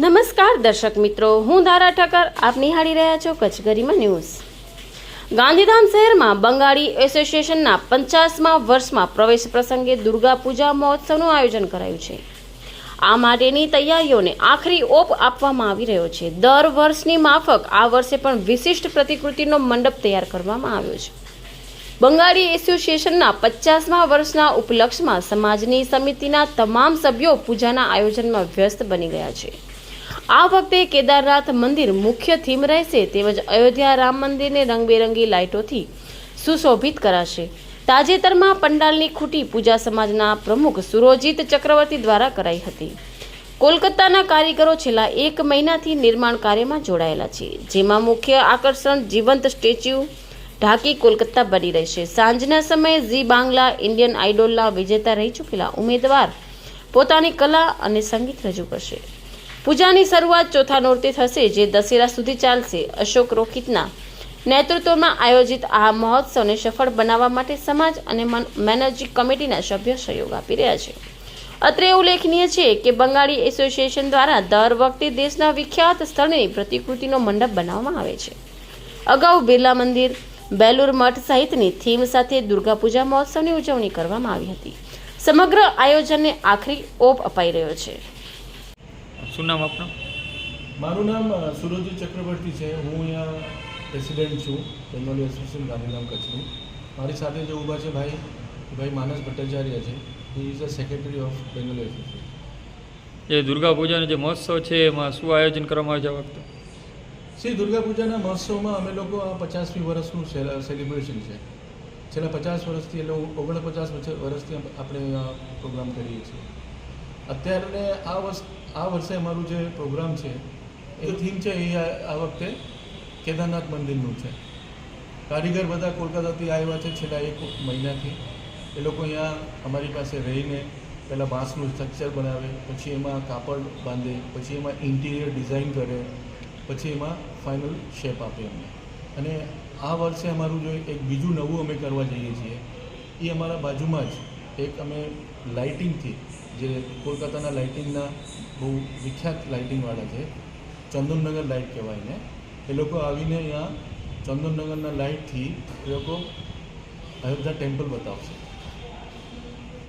નમસ્કાર દર્શક મિત્રો, હું ધારા ઠક્કર આપ નિહાળી રહ્યા છો કચ્છ ગરિમા ન્યૂઝ. ગાંધીધામ શહેરમાં બંગાળી એસોસિએશનના પચાસમાં વર્ષમાં પ્રવેશ પ્રસંગે દુર્ગા પૂજા મહોત્સવનું આયોજન કરાયું છે. આ માટેની તૈયારીઓને આખરી ઓપ આપવામાં આવી રહ્યો છે. દર વર્ષની માફક આ વર્ષે પણ વિશિષ્ટ પ્રતિકૃતિનો મંડપ તૈયાર કરવામાં આવ્યો છે. બંગાળી એસોસિએશનના પચાસમા વર્ષના ઉપલક્ષમાં સમાજની સમિતિના તમામ સભ્યો પૂજાના આયોજનમાં વ્યસ્ત બની ગયા છે. આ વખતે કેદારનાથ મંદિર મુખ્ય થીમ રહેશે તેમજ અયોધ્યા રામ મંદિરને રંગબેરંગી લાઇટોથી સુશોભિત કરાશે. તાજેતરમાં પંડાલની ખૂટી પૂજા સમાજના પ્રમુખ સુરોજીત ચક્રવર્તી દ્વારા કરાઈ હતી. કોલકાતાના કારીગરો છેલ્લા એક મહિનાથી નિર્માણ કાર્યમાં જોડાયેલા છે, જેમાં મુખ્ય આકર્ષણ જીવંત સ્ટેચ્યુ ઢાકી કોલકાતા બની રહેશે. સાંજના સમયે ઝી બાંગ્લા ઇન્ડિયન આઇડોલના વિજેતા રહી ચૂકેલા ઉમેદવાર પોતાની કલા અને સંગીત રજૂ કરશે. પૂજાની શરૂઆત ચોથા નોરતે થશે, જે દશેરા સુધી ચાલશે. અશોક રોકિતના નેતૃત્વમાં આયોજિત આ મહોત્સવને સફળ બનાવવા માટે સમાજ અને મન- મેનેજિંગ કમિટીના સભ્યો સહયોગ આપી રહ્યા છે. અત્રે ઉલ્લેખનીય છે કે બંગાળી એસોસિએશન દ્વારા દર વખતે દેશના વિખ્યાત સ્થળની પ્રતિકૃતિનો મંડપ બનાવવામાં આવે છે. અગાઉ બિરલા મંદિર, બેલુર મઠ સહિતની થીમ સાથે દુર્ગાપૂજા મહોત્સવની ઉજવણી કરવામાં આવી હતી. સમગ્ર આયોજનને આખરી ઓપ અપાઈ રહ્યો છે. શું નામ આપનું? મારું નામ સુરજી ચક્રવર્તી છે. હું અહીંયા પ્રેસિડેન્ટ છું. બેંગોલી એસોસિએશન ગાંધીધામ કચ્છનું. મારી સાથે જે ઊભા છે ભાઈ ભાઈ માનસ ભટ્ટાચાર્ય છે. He is a secretary of Bengali association એ દુર્ગા પૂજાનો જે મહોત્સવ છે એમાં શું આયોજન કરવામાં આવે છે વખતે? શ્રી દુર્ગા પૂજાના મહોત્સવમાં અમે લોકો આ પચાસમી વર્ષનું સેલિબ્રેશન છે. છેલ્લા પચાસ વર્ષથી એટલે ઓગણપચાસ વર્ષથી આપણે પ્રોગ્રામ કરીએ છીએ. અત્યારે આ વર્ષ આ વર્ષે અમારું જે પ્રોગ્રામ છે એ થીમ છે એ આ વખતે કેદારનાથ મંદિરનું છે. કારીગર બધા કોલકાતાથી આવ્યા છે છેલ્લા એક મહિનાથી. એ લોકો અહીંયા અમારી પાસે રહીને પહેલાં બાંસનું સ્ટ્રક્ચર બનાવે પછી એમાં કાપડ બાંધે પછી એમાં ઇન્ટિરિયર ડિઝાઇન કરે પછી એમાં ફાઇનલ શેપ આપે અમને અને આ વર્ષે અમારું જો એક બીજું નવું અમે કરવા જઈએ છીએ એ અમારા બાજુમાં જ એક અમે લાઇટિંગથી જે કોલકાતાના લાઇટિંગના બહુ વિખ્યાત લાઇટિંગવાળા છે, ચંદનનગર લાઇટ કહેવાય ને એ લોકો આવીને અહીંયા ચંદનનગરના લાઇટથી એ લોકો અયોધ્યા ટેમ્પલ બતાવશે.